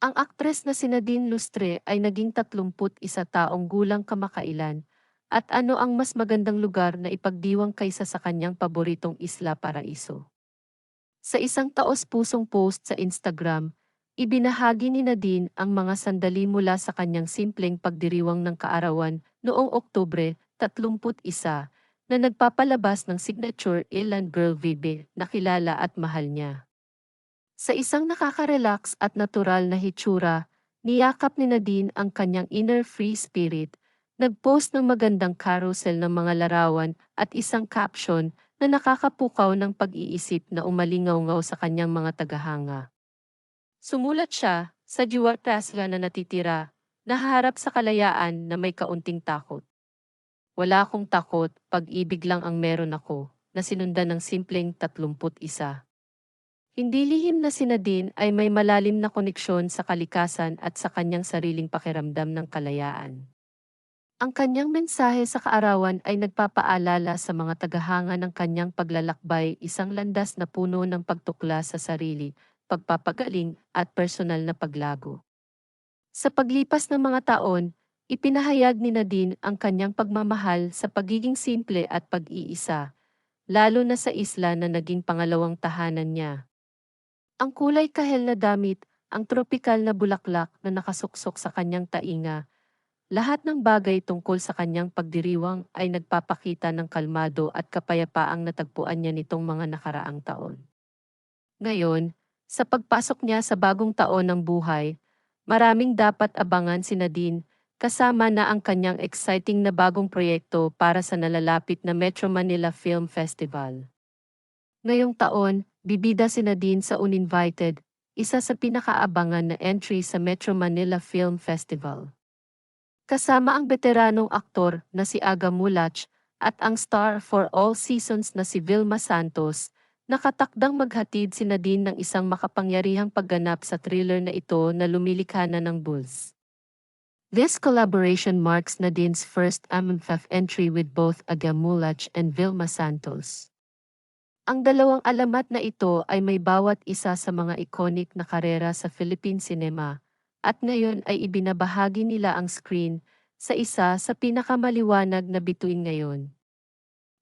Ang aktres na si Nadine Lustre ay naging 31 taong gulang kamakailan, at ano ang mas magandang lugar na ipagdiwang kaysa sa kanyang paboritong Isla Paraiso. Sa isang taos-pusong post sa Instagram, ibinahagi ni Nadine ang mga sandali mula sa kanyang simpleng pagdiriwang ng kaarawan noong Oktubre 31 na nagpapalabas ng signature Ilan Girl Vibe na kilala at mahal niya. Sa isang nakaka-relax at natural na hitsura, niyakap ni Nadine ang kanyang inner free spirit, nagpost ng magandang carousel ng mga larawan at isang caption na nakakapukaw ng pag-iisip na umalingaw-ngaw sa kanyang mga tagahanga. Sumulat siya, sa Jiwatasga na natitira, naharap sa kalayaan na may kaunting takot. Wala akong takot, pag-ibig lang ang meron ako, na sinundan ng simpleng 31. Hindi lihim na si Nadine ay may malalim na koneksyon sa kalikasan at sa kanyang sariling pakiramdam ng kalayaan. Ang kanyang mensahe sa kaarawan ay nagpapaalala sa mga tagahanga ng kanyang paglalakbay isang landas na puno ng pagtukla sa sarili, pagpapagaling at personal na paglago. Sa paglipas ng mga taon, ipinahayag ni Nadine ang kanyang pagmamahal sa pagiging simple at pag-iisa, lalo na sa isla na naging pangalawang tahanan niya. Ang kulay kahel na damit, ang tropikal na bulaklak na nakasuksok sa kanyang tainga, lahat ng bagay tungkol sa kanyang pagdiriwang ay nagpapakita ng kalmado at kapayapaang natagpuan niya nitong mga nakaraang taon. Ngayon, sa pagpasok niya sa bagong taon ng buhay, maraming dapat abangan si Nadine, kasama na ang kanyang exciting na bagong proyekto para sa nalalapit na Metro Manila Film Festival. Ngayong taon, bibida si Nadine sa Uninvited, isa sa pinakaabangan na entry sa Metro Manila Film Festival. Kasama ang veteranong aktor na si Aga Mulach at ang star for all seasons na si Vilma Santos, nakatakdang maghatid si Nadine ng isang makapangyarihang pagganap sa thriller na ito na lumilikha na ng Bulls. This collaboration marks Nadine's first MMFF entry with both Aga Mulach and Vilma Santos. Ang dalawang alamat na ito ay may bawat isa sa mga iconic na karera sa Philippine cinema, at ngayon ay ibinabahagi nila ang screen sa isa sa pinakamaliwanag na bituin ngayon.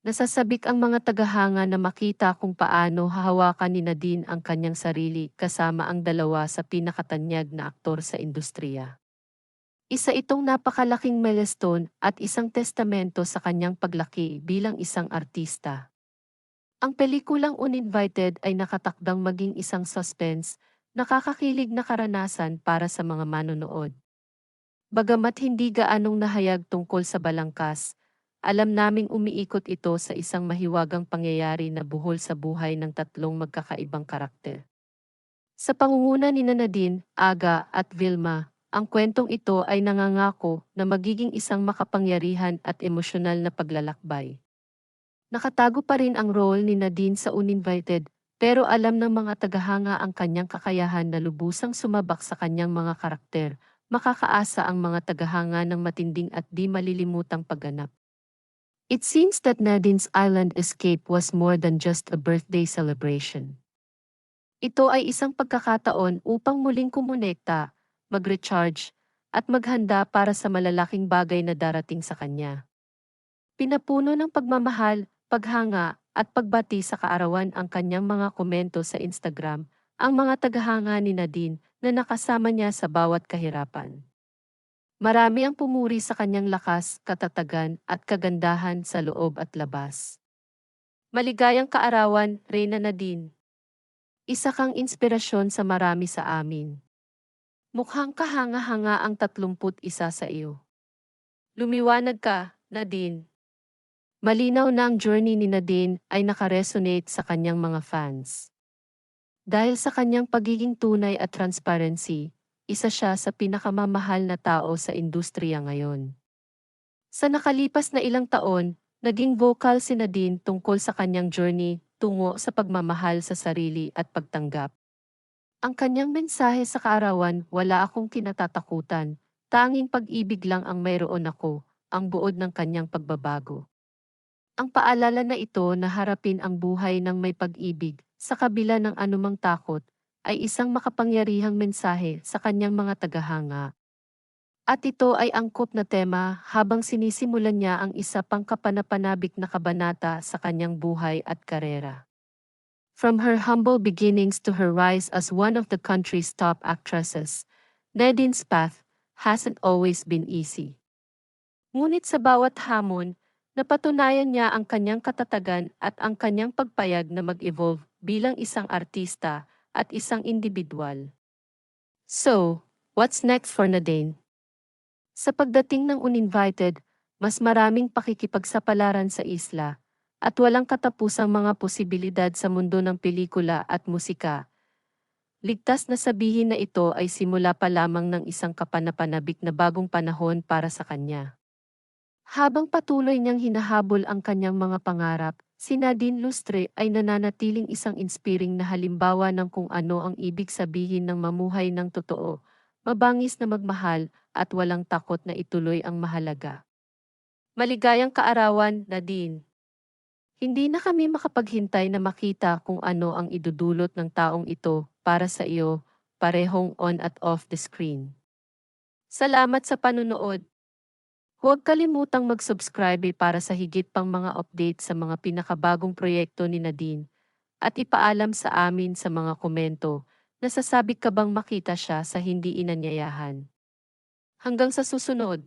Nasasabik ang mga tagahanga na makita kung paano hahawakan ni Nadine ang kanyang sarili kasama ang dalawa sa pinakatanyag na aktor sa industriya. Isa itong napakalaking milestone at isang testamento sa kanyang paglaki bilang isang artista. Ang pelikulang Uninvited ay nakatakdang maging isang suspense, nakakakilig na karanasan para sa mga manonood. Bagamat hindi gaanong nahayag tungkol sa balangkas, alam naming umiikot ito sa isang mahiwagang pangyayari na buhol sa buhay ng tatlong magkakaibang karakter. Sa pangunguna ni Nadine, Aga at Vilma, ang kwentong ito ay nangangako na magiging isang makapangyarihan at emosyonal na paglalakbay. Nakatago pa rin ang role ni Nadine sa Uninvited, pero alam ng mga tagahanga ang kanyang kakayahan na lubusang sumabak sa kanyang mga karakter, makakaasa ang mga tagahanga ng matinding at di malilimutang pagganap. It seems that Nadine's island escape was more than just a birthday celebration. Ito ay isang pagkakataon upang muling kumonekta, mag-recharge, at maghanda para sa malalaking bagay na darating sa kanya. Pinapuno ng pagmamahal, paghanga, at pagbati sa kaarawan ang kanyang mga komento sa Instagram, ang mga tagahanga ni Nadine na nakasama niya sa bawat kahirapan. Marami ang pumuri sa kanyang lakas, katatagan at kagandahan sa loob at labas. Maligayang kaarawan, Reyna Nadine. Isa kang inspirasyon sa marami sa amin. Mukhang kahanga-hanga ang 31 sa iyo. Lumiwanag ka, Nadine. Malinaw na ang journey ni Nadine ay nakaresonate sa kanyang mga fans. Dahil sa kanyang pagiging tunay at transparency, isa siya sa pinakamamahal na tao sa industriya ngayon. Sa nakalipas na ilang taon, naging vocal si Nadine tungkol sa kanyang journey tungo sa pagmamahal sa sarili at pagtanggap. Ang kanyang mensahe sa kaarawan, wala akong kinatatakutan, tanging pag-ibig lang ang mayroon ako, ang buod ng kanyang pagbabago. Ang paalala na ito na harapin ang buhay ng may pag-ibig, sa kabila ng anumang takot, ay isang makapangyarihang mensahe sa kanyang mga tagahanga. At ito ay angkop na tema habang sinisimulan niya ang isa pang kapanapanabik na kabanata sa kanyang buhay at karera. From her humble beginnings to her rise as one of the country's top actresses, Nadine's path hasn't always been easy. Ngunit sa bawat hamon, napatunayan niya ang kanyang katatagan at ang kanyang pagpayag na mag-evolve bilang isang artista at isang individual. So, what's next for Nadine? Sa pagdating ng uninvited, mas maraming pakikipagsapalaran sa isla, at walang katapusang mga posibilidad sa mundo ng pelikula at musika. Ligtas na sabihin na ito ay simula pa lamang ng isang kapanapanabik na bagong panahon para sa kanya. Habang patuloy niyang hinahabol ang kanyang mga pangarap, si Nadine Lustre ay nananatiling isang inspiring na halimbawa ng kung ano ang ibig sabihin ng mamuhay ng totoo, mabangis na magmahal, at walang takot na ituloy ang mahalaga. Maligayang kaarawan, Nadine. Hindi na kami makapaghintay na makita kung ano ang idudulot ng taong ito para sa iyo, parehong on at off the screen. Salamat sa panunood. Huwag kalimutang mag-subscribe para sa higit pang mga update sa mga pinakabagong proyekto ni Nadine at ipaalam sa amin sa mga komento na sasabik ka bang makita siya sa hindi inanyayahan. Hanggang sa susunod.